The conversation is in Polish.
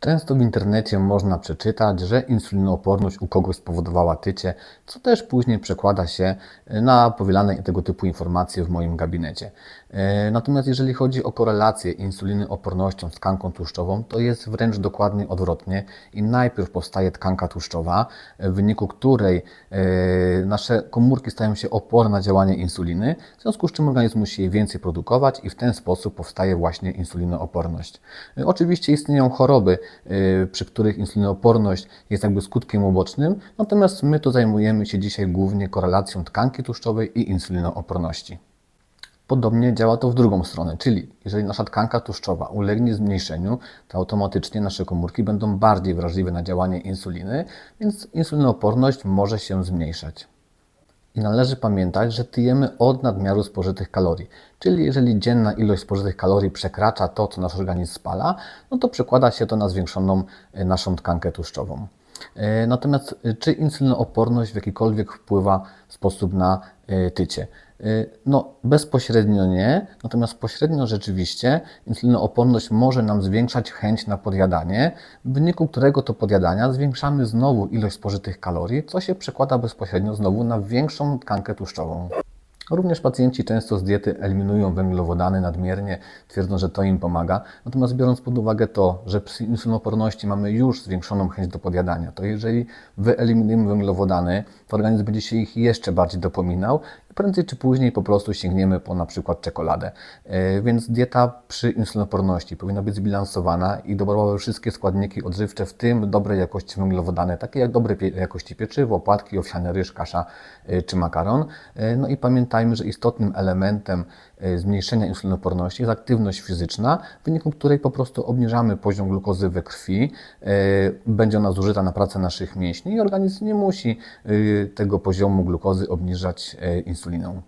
Często w internecie można przeczytać, że insulinooporność u kogoś spowodowała tycie, co też później przekłada się na powielane tego typu informacje w moim gabinecie. E, Natomiast jeżeli chodzi o korelację insuliny opornością z tkanką tłuszczową, to jest wręcz dokładnie odwrotnie i najpierw powstaje tkanka tłuszczowa, w wyniku której e, nasze komórki stają się oporne na działanie insuliny, w związku z czym organizm musi jej więcej produkować i w ten sposób powstaje właśnie insulinooporność. E, Oczywiście istnieją choroby, przy których insulinooporność jest jakby skutkiem ubocznym, natomiast my to zajmujemy się dzisiaj głównie korelacją tkanki tłuszczowej i insulinooporności. Podobnie działa to w drugą stronę, czyli jeżeli nasza tkanka tłuszczowa ulegnie zmniejszeniu, to automatycznie nasze komórki będą bardziej wrażliwe na działanie insuliny, więc insulinooporność może się zmniejszać. I należy pamiętać, że tyjemy od nadmiaru spożytych kalorii. Czyli jeżeli dzienna ilość spożytych kalorii przekracza to, co nasz organizm spala, no to przekłada się to na zwiększoną e, naszą tkankę tłuszczową. E, Natomiast e, czy insulinooporność w jakikolwiek wpływa w sposób na tycie? E, No, bezpośrednio nie, natomiast pośrednio rzeczywiście insulinooporność może nam zwiększać chęć na podjadanie, w wyniku którego to podjadania zwiększamy znowu ilość spożytych kalorii, co się przekłada bezpośrednio znowu na większą tkankę tłuszczową. Również pacjenci często z diety eliminują węglowodany nadmiernie, twierdzą, że to im pomaga. Natomiast biorąc pod uwagę to, że przy insulinooporności mamy już zwiększoną chęć do podjadania, to jeżeli wyeliminujemy węglowodany, to organizm będzie się ich jeszcze bardziej dopominał i prędzej czy później po prostu sięgniemy po na przykład czekoladę. E, Więc dieta przy insulinooporności powinna być zbilansowana i doborowały wszystkie składniki odżywcze, w tym dobrej jakości węglowodany, takie jak dobrej jakości pieczywo, płatki, owsiany ryż, kasza e, czy makaron. E, No i pamiętajmy, że istotnym elementem e, zmniejszenia insulinooporności jest aktywność fizyczna, w wyniku której po prostu obniżamy poziom glukozy we krwi, e, będzie ona zużyta na pracę naszych mięśni i organizm nie musi e, tego poziomu glukozy obniżać insuliną.